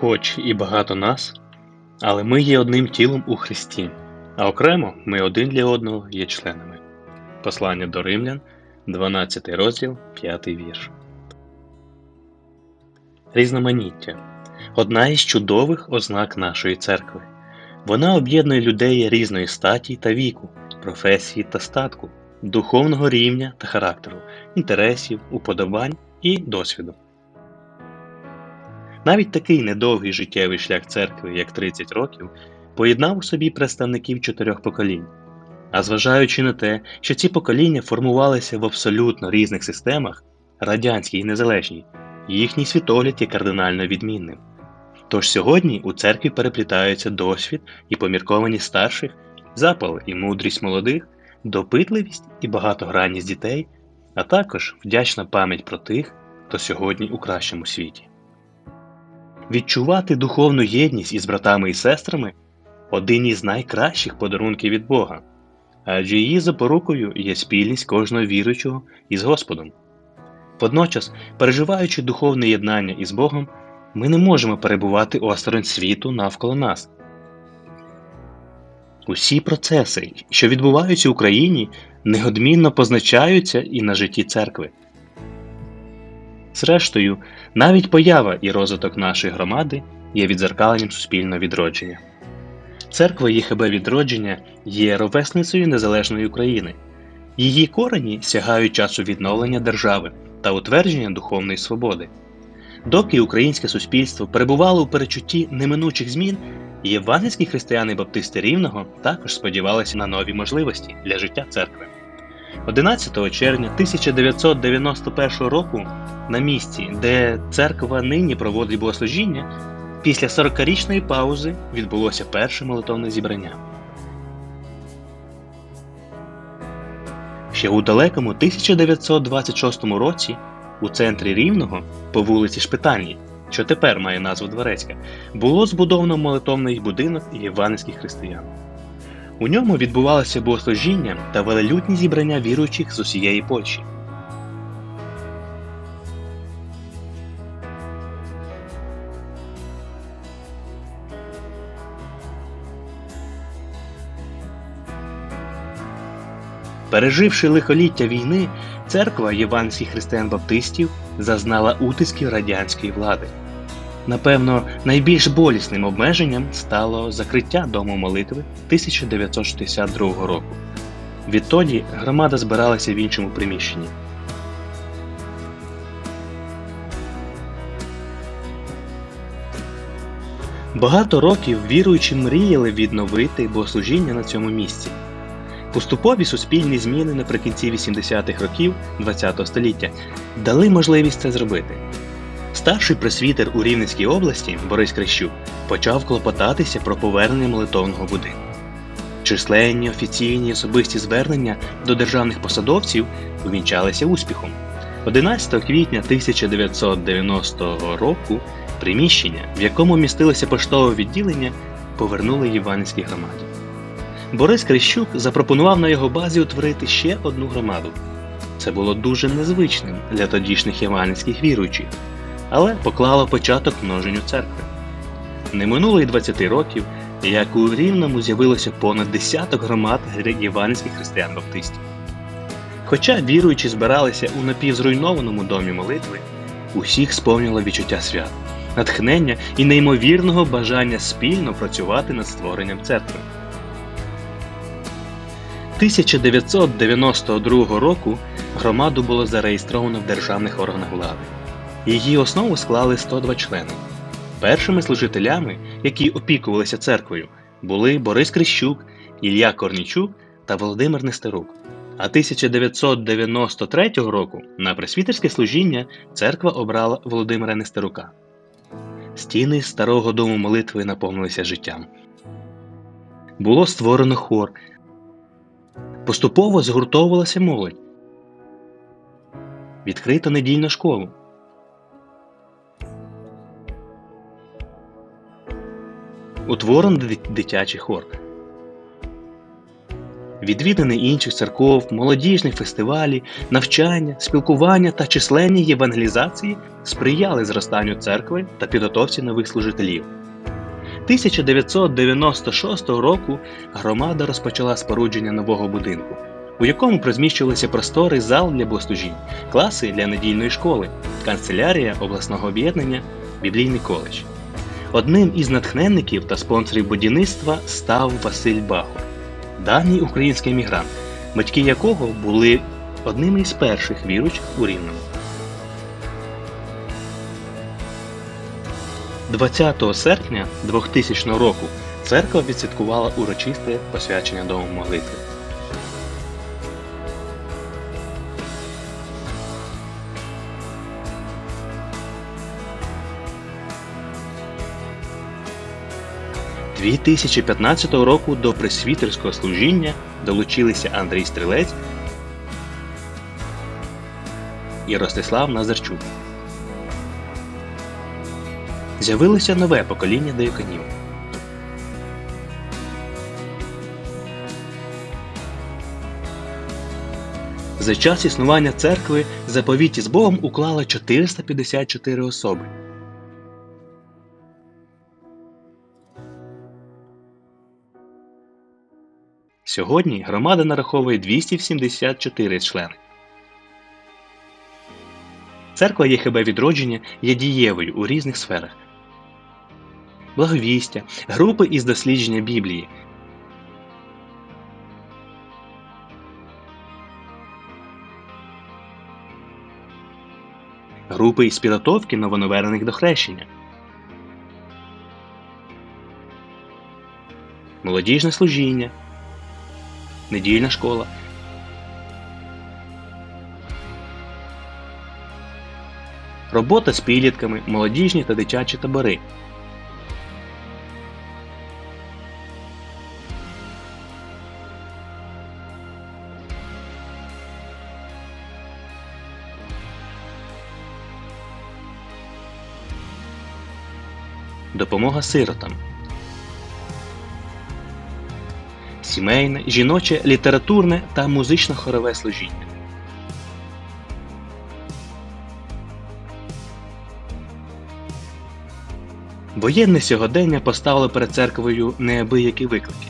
Хоч і багато нас, але ми є одним тілом у Христі, а окремо ми один для одного є членами. Послання до Римлян, 12 розділ, 5 вірш. Різноманіття одна із чудових ознак нашої церкви. Вона об'єднує людей різної статі та віку, професії та статку, духовного рівня та характеру, інтересів, уподобань і досвіду. Навіть такий недовгий життєвий шлях церкви, як 30 років, поєднав у собі представників чотирьох поколінь. А зважаючи на те, що ці покоління формувалися в абсолютно різних системах, радянській і незалежній, їхній світогляд є кардинально відмінним. Тож сьогодні у церкві переплітаються досвід і поміркованість старших, запал і мудрість молодих, допитливість і багатогранність дітей, а також вдячна пам'ять про тих, хто сьогодні у кращому світі. Відчувати духовну єдність із братами і сестрами один із найкращих подарунків від Бога, адже її запорукою є спільність кожного віруючого із Господом. Водночас, переживаючи духовне єднання із Богом, ми не можемо перебувати осторонь світу навколо нас. Усі процеси, що відбуваються в Україні, неодмінно позначаються і на житті церкви. Зрештою, навіть поява і розвиток нашої громади є відзеркаленням суспільного відродження. Церква ЄХБ відродження є ровесницею незалежної України. Її корені сягають часу відновлення держави та утвердження духовної свободи. Доки українське суспільство перебувало у перечутті неминучих змін, євангельські християни-баптисти Рівного також сподівалися на нові можливості для життя церкви. 11 червня 1991 року на місці, де церква нині проводить богослужіння, після 40-річної паузи відбулося перше молитовне зібрання. Ще у далекому 1926 році у центрі Рівного по вулиці Шпитальній, що тепер має назву Дворецька, було збудовано молитовний будинок євангельських християн. У ньому відбувалося богослужіння та велелюдні зібрання віруючих з усієї Польщі. Переживши лихоліття війни, церква євангельських християн-баптистів зазнала утисків радянської влади. Напевно, найбільш болісним обмеженням стало закриття дому молитви 1962 року. Відтоді громада збиралася в іншому приміщенні. Багато років віруючі мріяли відновити богослужіння на цьому місці. Поступові суспільні зміни наприкінці 80-х років ХХ століття дали можливість це зробити. Старший пресвітер у Рівненській області Борис Крещук почав клопотатися про повернення молитовного будинку. Численні офіційні особисті звернення до державних посадовців увінчалися успіхом. 11 квітня 1990 року приміщення, в якому містилося поштове відділення, повернули Іванській громаді. Борис Крещук запропонував на його базі утворити ще одну громаду. Це було дуже незвичним для тодішніх євангельських віруючих, але поклало початок множенню церкви. Не минуло й 20 років, як у Рівному з'явилося понад десяток громад євангельських християн-баптистів. Хоча віруючі збиралися у напівзруйнованому домі молитви, усіх сповнило відчуття свят, натхнення і неймовірного бажання спільно працювати над створенням церкви. 1992 року громаду було зареєстровано в державних органах влади. Її основу склали 102 члени. Першими служителями, які опікувалися церквою, були Борис Крищук, Ілля Корнічук та Володимир Нестерук. А 1993 року на пресвітерське служіння церква обрала Володимира Нестерука. Стіни старого дому молитви наповнилися життям. Було створено хор. Поступово згуртовувалася молодь. Відкрито недільну школу. Утворено дитячий хор. Відвідини інших церков, молодіжні фестивалі, навчання, спілкування та численні євангелізації сприяли зростанню церкви та підготовці нових служителів. 1996 року громада розпочала спорудження нового будинку, у якому розміщувалися простори зал для богослужінь, класи для недільної школи, канцелярія обласного об'єднання, біблійний коледж. Одним із натхненників та спонсорів будівництва став Василь Бахор, давній український емігрант, батьки якого були одними із перших віручих у Рівному. 20 серпня 2000 року церква відсвяткувала урочисте посвячення дому молитви. – 2015 року до пресвітерського служіння долучилися Андрій Стрілець і Ростислав Назарчук. З'явилося нове покоління деяконів. За час існування церкви заповіті з Богом уклало 454 особи. Сьогодні громада нараховує 274 члени. Церква ЄХБ відродження є дієвою у різних сферах. Благовістя, групи із дослідження Біблії. Групи із підготовки новонавернених до хрещення. Молодіжне служіння. Недільна школа. Робота з підлітками, молодіжні та дитячі табори. Допомога сиротам. Сімейне, жіноче, літературне та музично-хорове служіння. Воєнне сьогодення поставило перед церквою неабиякі виклики.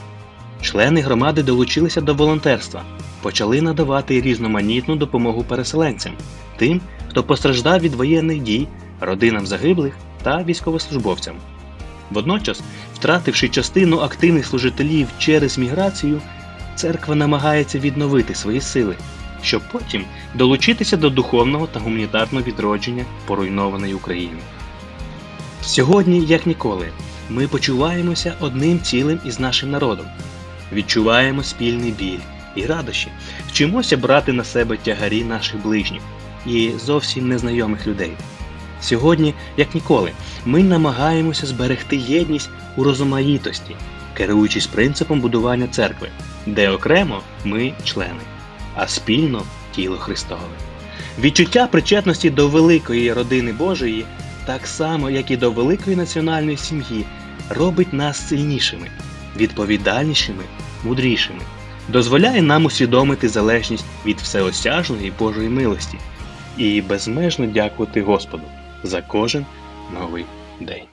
Члени громади долучилися до волонтерства, почали надавати різноманітну допомогу переселенцям, тим, хто постраждав від воєнних дій, родинам загиблих та військовослужбовцям. Водночас, втративши частину активних служителів через міграцію, церква намагається відновити свої сили, щоб потім долучитися до духовного та гуманітарного відродження поруйнованої України. Сьогодні, як ніколи, ми почуваємося одним цілим із нашим народом, відчуваємо спільний біль і радощі, вчимося брати на себе тягарі наших ближніх і зовсім незнайомих людей. Сьогодні, як ніколи, ми намагаємося зберегти єдність у розумаїтості, керуючись принципом будування церкви, де окремо ми члени, а спільно тіло Христове. Відчуття причетності до великої родини Божої, так само як і до великої національної сім'ї, робить нас сильнішими, відповідальнішими, мудрішими, дозволяє нам усвідомити залежність від всеосяжної Божої милості і безмежно дякувати Господу за кожен новий день.